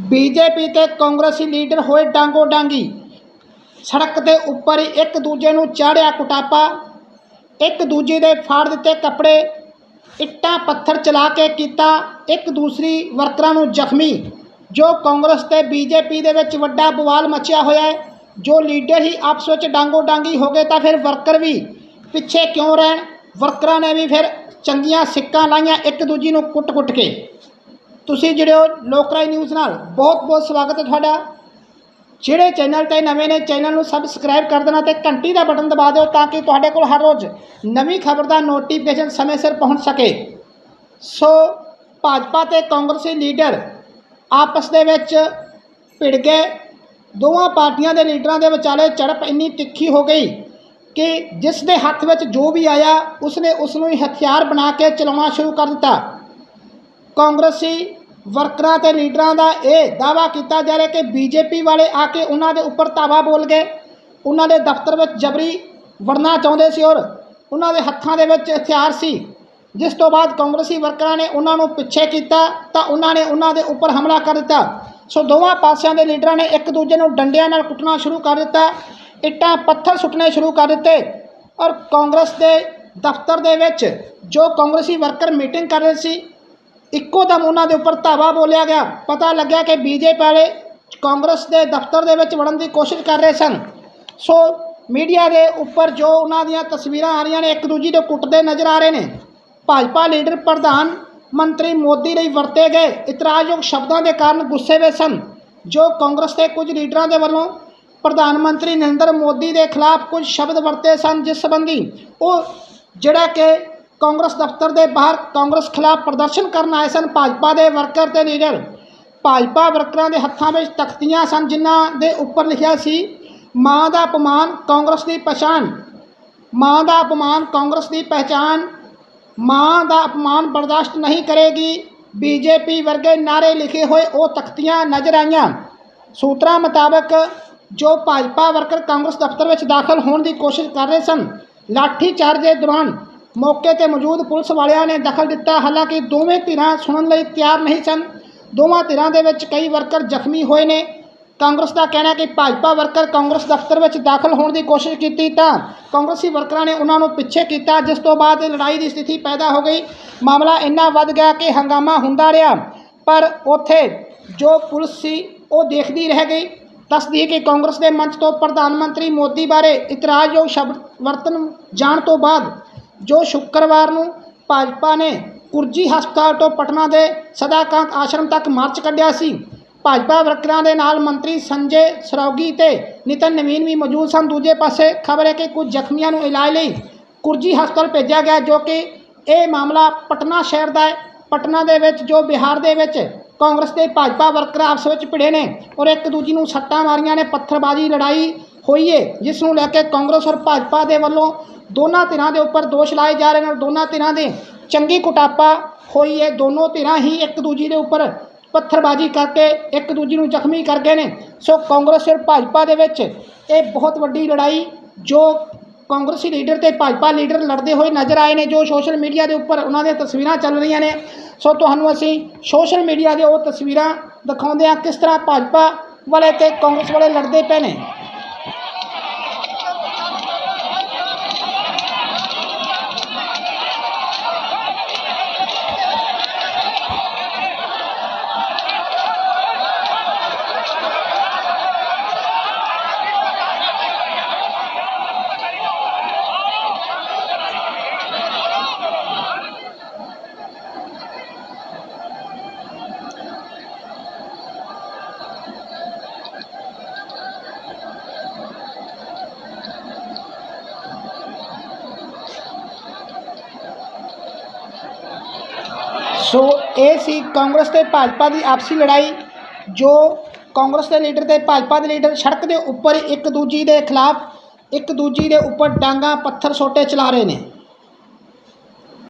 BJP ਤੇ ਕਾਂਗਰਸੀ leader ਹੋਏ ਡਾਂਗੋ ਡਾਂਗੀ। ਸੜਕ ਦੇ ਉੱਪਰ ਹੀ ਇੱਕ ਦੂਜੇ ਨੂੰ ਚਾੜਿਆ ਕੁਟਾਪਾ। ਇੱਕ ਦੂਜੇ ਦੇ ਫਾੜ ਦਿੱਤੇ ਕੱਪੜੇ। ਇੱਟਾਂ ਪੱਥਰ ਚਲਾ ਕੇ ਕੀਤਾ ਇੱਕ ਦੂਸਰੀ ਵਰਕਰਾਂ ਨੂੰ ਜ਼ਖਮੀ। ਜੋ ਕਾਂਗਰਸ ਤੇ ਬੀਜੇਪੀ ਦੇ ਵਿੱਚ ਵੱਡਾ ਬਵਾਲ ਮਚਿਆ ਹੋਇਆ ਹੈ। ਜੋ ਲੀਡਰ ਹੀ ਆਪਸ ਵਿੱਚ ਡਾਂਗੋ ਡਾਂਗੀ ਹੋ ਗਏ ਤਾਂ ਫਿਰ ਵਰਕਰ ਵੀ ਪਿੱਛੇ ਕਿਉਂ ਰਹਿਣ? ਵਰਕਰਾਂ ਨੇ ਵੀ ਫਿਰ ਚੰਗੀਆਂ ਸਿੱਕਾਂ ਲਾਈਆਂ ਇੱਕ ਦੂਜੀ ਨੂੰ ਕੁੱਟ-ਕੁੱਟ ਕੇ। ਤੁਸੀਂ ਜਿਹੜੇ ਹੋ ਲੋਕਰਾਈ ਨਿਊਜ਼ ਨਾਲ ਬਹੁਤ ਬਹੁਤ ਸਵਾਗਤ ਹੈ ਤੁਹਾਡਾ। ਜਿਹੜੇ ਚੈਨਲ ਤੇ ਨਵੇਂ ਨੇ, ਚੈਨਲ ਨੂੰ ਸਬਸਕ੍ਰਾਈਬ ਕਰ ਦੇਣਾ ਤੇ ਘੰਟੀ ਦਾ ਬਟਨ ਦਬਾ ਦਿਓ ਤਾਂ ਕਿ ਤੁਹਾਡੇ ਕੋਲ ਹਰ ਰੋਜ਼ ਨਵੀਂ ਖਬਰ ਦਾ ਨੋਟੀਫਿਕੇਸ਼ਨ ਸਮੇਂ ਸਿਰ ਪਹੁੰਚ ਸਕੇ। ਸੋ ਭਾਜਪਾ ਤੇ ਕਾਂਗਰਸੀ ਲੀਡਰ ਆਪਸ ਦੇ ਵਿੱਚ ਭਿੜ ਗਏ। ਦੋਵਾਂ ਪਾਰਟੀਆਂ ਦੇ ਲੀਡਰਾਂ ਦੇ ਵਿਚਾਲੇ ਝੜਪ ਇੰਨੀ ਤਿੱਖੀ ਹੋ ਗਈ ਕਿ ਜਿਸ ਦੇ ਹੱਥ ਵਿੱਚ ਜੋ ਵੀ ਆਇਆ, ਉਸਨੇ ਉਸ ਨੂੰ ਹੀ ਹਥਿਆਰ ਬਣਾ ਕੇ ਚਲਾਉਣਾ ਸ਼ੁਰੂ ਕਰ ਦਿੱਤਾ। ਕਾਂਗਰਸੀ ਵਰਕਰਾਂ ਤੇ ਲੀਡਰਾਂ ਦਾ ਇਹ ਦਾਵਾ ਕੀਤਾ ਜਾ ਰਿਹਾ ਕਿ ਬੀਜੇਪੀ ਵਾਲੇ ਆ ਕੇ ਉਹਨਾਂ ਦੇ ਉੱਪਰ ਧਾਵਾ ਬੋਲ ਗਏ। ਉਹਨਾਂ ਦੇ ਦਫ਼ਤਰ ਵਿੱਚ ਜਬਰੀ ਵੜਨਾ ਚਾਹੁੰਦੇ ਸੀ ਔਰ ਉਹਨਾਂ ਦੇ ਹੱਥਾਂ ਦੇ ਵਿੱਚ ਹਥਿਆਰ ਸੀ। ਜਿਸ ਤੋਂ ਬਾਅਦ ਕਾਂਗਰਸੀ ਵਰਕਰਾਂ ਨੇ ਉਹਨਾਂ ਨੂੰ ਪਿੱਛੇ ਕੀਤਾ ਤਾਂ ਉਹਨਾਂ ਨੇ ਉਹਨਾਂ ਦੇ ਉੱਪਰ ਹਮਲਾ ਕਰ ਦਿੱਤਾ। ਸੋ ਦੋਵਾਂ ਪਾਸਿਆਂ ਦੇ ਲੀਡਰਾਂ ਨੇ ਇੱਕ ਦੂਜੇ ਨੂੰ ਡੰਡਿਆਂ ਨਾਲ ਕੁੱਟਣਾ ਸ਼ੁਰੂ ਕਰ ਦਿੱਤਾ। ਇੱਟਾਂ ਪੱਥਰ ਸੁੱਟਣੇ ਸ਼ੁਰੂ ਕਰ ਦਿੱਤੇ ਔਰ ਕਾਂਗਰਸ ਦੇ ਦਫ਼ਤਰ ਦੇ ਵਿੱਚ ਜੋ ਕਾਂਗਰਸੀ ਵਰਕਰ ਮੀਟਿੰਗ ਕਰ ਰਹੇ ਸੀ ਇੱਕੋ ਦਮ ਉਹਨਾਂ ਦੇ ਉੱਪਰ ਧਾਵਾ ਬੋਲਿਆ ਗਿਆ। ਪਤਾ ਲੱਗਿਆ ਕਿ ਬੀਜੇਪੀ ਵਾਲੇ ਕਾਂਗਰਸ ਦੇ ਦਫ਼ਤਰ ਦੇ ਵਿੱਚ ਵੜਨ ਦੀ ਕੋਸ਼ਿਸ਼ ਕਰ ਰਹੇ ਸਨ। ਸੋ ਮੀਡੀਆ ਦੇ ਉੱਪਰ ਜੋ ਉਹਨਾਂ ਦੀਆਂ ਤਸਵੀਰਾਂ ਆ ਰਹੀਆਂ ਨੇ, ਇੱਕ ਦੂਜੀ ਨੂੰ ਕੁੱਟਦੇ ਨਜ਼ਰ ਆ ਰਹੇ ਨੇ। ਭਾਜਪਾ ਲੀਡਰ ਪ੍ਰਧਾਨ ਮੰਤਰੀ ਮੋਦੀ ਲਈ ਵਰਤੇ ਗਏ ਇਤਰਾਜ਼ਯੋਗ ਸ਼ਬਦਾਂ ਦੇ ਕਾਰਨ ਗੁੱਸੇ ਵਿੱਚ ਸਨ, ਜੋ ਕਾਂਗਰਸ ਦੇ ਕੁਝ ਲੀਡਰਾਂ ਦੇ ਵੱਲੋਂ ਪ੍ਰਧਾਨ ਮੰਤਰੀ ਨਰਿੰਦਰ ਮੋਦੀ ਦੇ ਖਿਲਾਫ ਕੁਝ ਸ਼ਬਦ ਵਰਤੇ ਸਨ, ਜਿਸ ਸੰਬੰਧੀ ਉਹ ਜਿਹੜਾ ਕਿ ਕਾਂਗਰਸ ਦਫ਼ਤਰ ਦੇ ਬਾਹਰ ਕਾਂਗਰਸ ਖਿਲਾਫ ਪ੍ਰਦਰਸ਼ਨ ਕਰਨ ਆਏ ਸਨ। ਭਾਜਪਾ ਦੇ ਵਰਕਰ ਤੇ ਲੀਡਰ। ਭਾਜਪਾ ਵਰਕਰਾਂ ਦੇ ਹੱਥਾਂ ਵਿੱਚ ਤਖਤੀਆਂ ਸਨ, ਜਿਨ੍ਹਾਂ ਦੇ ਉੱਪਰ ਲਿਖਿਆ ਸੀ, ਮਾਂ ਦਾ ਅਪਮਾਨ ਕਾਂਗਰਸ ਦੀ ਪਛਾਣ। ਮਾਂ ਦਾ ਅਪਮਾਨ ਕਾਂਗਰਸ ਦੀ ਪਹਿਚਾਨ ਮਾਂ ਦਾ ਅਪਮਾਨ ਬਰਦਾਸ਼ਤ ਨਹੀਂ ਕਰੇਗੀ। ਬੀਜੇਪੀ ਵਰਗੇ ਨਾਰੇ ਲਿਖੇ ਹੋਏ ਉਹ ਤਖਤੀਆਂ ਨਜ਼ਰ ਆਈਆਂ। ਸੂਤਰਾਂ ਮੁਤਾਬਕ ਜੋ ਭਾਜਪਾ ਵਰਕਰ ਕਾਂਗਰਸ ਦਫ਼ਤਰ ਵਿੱਚ ਦਾਖਲ ਹੋਣ ਦੀ ਕੋਸ਼ਿਸ਼ ਕਰ ਰਹੇ ਸਨ ਲਾਠੀ ਚਾਰਜ ਦੇ ਦੌਰਾਨ ਮੌਕੇ ਤੇ ਮੌਜੂਦ ਪੁਲਿਸ ਵਾਲਿਆਂ ਨੇ ਦਖਲ ਦਿੱਤਾ। ਹਾਲਾਂਕਿ ਦੋਵੇਂ ਧਿਰਾਂ ਸੁਣਨ ਲਈ ਤਿਆਰ ਨਹੀਂ ਸਨ। ਦੋਵਾਂ ਧਿਰਾਂ ਦੇ ਵਿੱਚ ਕਈ ਵਰਕਰ ਜ਼ਖਮੀ ਹੋਏ ਨੇ। ਕਾਂਗਰਸ ਦਾ ਕਹਿਣਾ ਕਿ ਭਾਜਪਾ ਵਰਕਰ ਕਾਂਗਰਸ ਦਫ਼ਤਰ ਵਿੱਚ ਦਾਖਲ ਹੋਣ ਦੀ ਕੋਸ਼ਿਸ਼ ਕੀਤੀ ਤਾਂ ਕਾਂਗਰਸੀ ਵਰਕਰਾਂ ਨੇ ਉਹਨਾਂ ਨੂੰ ਪਿੱਛੇ ਕੀਤਾ, ਜਿਸ ਤੋਂ ਬਾਅਦ ਲੜਾਈ ਦੀ ਸਥਿਤੀ ਪੈਦਾ ਹੋ ਗਈ। ਮਾਮਲਾ ਇੰਨਾ ਵੱਧ ਗਿਆ ਕਿ ਹੰਗਾਮਾ ਹੁੰਦਾ ਰਿਹਾ। ਪਰ ਉੱਥੇ ਜੋ ਪੁਲਿਸ ਸੀ, ਉਹ ਦੇਖਦੀ ਰਹਿ ਗਈ। ਦੱਸਦੀ ਹੈ ਕਿ ਕਾਂਗਰਸ ਦੇ ਮੰਚ ਤੋਂ ਪ੍ਰਧਾਨ ਮੰਤਰੀ ਮੋਦੀ ਬਾਰੇ ਇਤਰਾਜ਼ਯੋਗ ਸ਼ਬਦ ਵਰਤਨ ਜਾਣ ਤੋਂ ਬਾਅਦ ਜੋ ਸ਼ੁੱਕਰਵਾਰ ਨੂੰ ਭਾਜਪਾ ਨੇ ਕੁਰਜੀ ਹਸਪਤਾਲ ਤੋਂ ਪਟਨਾ ਦੇ ਸਦਾਕਾਂਤ ਆਸ਼ਰਮ ਤੱਕ ਮਾਰਚ ਕੱਢਿਆ ਸੀ। ਭਾਜਪਾ ਵਰਕਰਾਂ ਦੇ ਨਾਲ ਮੰਤਰੀ ਸੰਜੇ ਸਰੌਗੀ ਤੇ ਨਿਤਨ ਨਵੀਨ ਵੀ ਮੌਜੂਦ ਸਨ। ਦੂਜੇ ਪਾਸੇ ਖਬਰ ਹੈ ਕਿ ਕੁਝ ਜ਼ਖਮੀਆਂ ਨੂੰ ਇਲਾਜ ਲਈ ਕੁਰਜੀ ਹਸਪਤਾਲ ਭੇਜਿਆ ਗਿਆ, ਜੋ ਕਿ ਇਹ ਮਾਮਲਾ ਪਟਨਾ ਸ਼ਹਿਰ ਦਾ ਹੈ। ਪਟਨਾ ਦੇ ਵਿੱਚ ਜੋ ਬਿਹਾਰ ਦੇ ਵਿੱਚ ਕਾਂਗਰਸ ਦੇ ਭਾਜਪਾ ਵਰਕਰ ਆਪਸ ਵਿੱਚ ਭਿੜੇ ਨੇ ਔਰ ਇੱਕ ਦੂਜੀ ਨੂੰ ਸੱਟਾਂ ਮਾਰੀਆਂ ਨੇ। ਪੱਥਰਬਾਜ਼ੀ ਲੜਾਈ ਹੋਈ ਏ ਜਿਸ ਨੂੰ ਲੈ ਕੇ ਕਾਂਗਰਸ ਔਰ ਭਾਜਪਾ ਦੇ ਵੱਲੋਂ ਦੋਨਾਂ ਧਿਰਾਂ ਦੇ ਉੱਪਰ ਦੋਸ਼ ਲਾਏ ਜਾ ਰਹੇ ਨੇ ਔਰ ਦੋਨਾਂ ਧਿਰਾਂ ਦੇ ਚੰਗੀ ਕੁਟਾਪਾ ਹੋਈ ਹੈ ਦੋਨੋਂ ਧਿਰਾਂ ਹੀ ਇੱਕ ਦੂਜੀ ਦੇ ਉੱਪਰ ਪੱਥਰਬਾਜ਼ੀ ਕਰਕੇ ਇੱਕ ਦੂਜੀ ਨੂੰ ਜ਼ਖਮੀ ਕਰ ਗਏ ਨੇ। ਸੋ ਕਾਂਗਰਸ ਔਰ ਭਾਜਪਾ ਦੇ ਵਿੱਚ ਇਹ ਬਹੁਤ ਵੱਡੀ ਲੜਾਈ ਜੋ ਕਾਂਗਰਸੀ ਲੀਡਰ ਤੇ ਭਾਜਪਾ ਲੀਡਰ ਲੜਦੇ ਹੋਏ ਨਜ਼ਰ ਆਏ ਨੇ, ਜੋ ਸੋਸ਼ਲ ਮੀਡੀਆ ਦੇ ਉੱਪਰ ਉਹਨਾਂ ਦੀਆਂ ਤਸਵੀਰਾਂ ਚੱਲ ਰਹੀਆਂ ਨੇ। ਸੋ ਤੁਹਾਨੂੰ ਅਸੀਂ ਸੋਸ਼ਲ ਮੀਡੀਆ ਦੇ ਉਹ ਤਸਵੀਰਾਂ ਦਿਖਾਉਂਦੇ ਹਾਂ ਕਿਸ ਤਰ੍ਹਾਂ ਭਾਜਪਾ ਵਾਲੇ ਤੇ ਕਾਂਗਰਸ ਵਾਲੇ ਲੜਦੇ ਪਏ ਨੇ। ਸੋ ਇਹ ਸੀ ਕਾਂਗਰਸ ਤੇ ਭਾਜਪਾ ਦੀ ਆਪਸੀ ਲੜਾਈ, ਜੋ ਕਾਂਗਰਸ ਦੇ ਲੀਡਰ ਤੇ ਭਾਜਪਾ ਦੇ ਲੀਡਰ ਸੜਕ ਦੇ ਉੱਪਰ ਇੱਕ ਦੂਜੀ ਦੇ ਖਿਲਾਫ ਇੱਕ ਦੂਜੀ ਦੇ ਉੱਪਰ ਡਾਂਗਾ ਪੱਥਰ ਸੋਟੇ ਚਲਾ ਰਹੇ ਨੇ।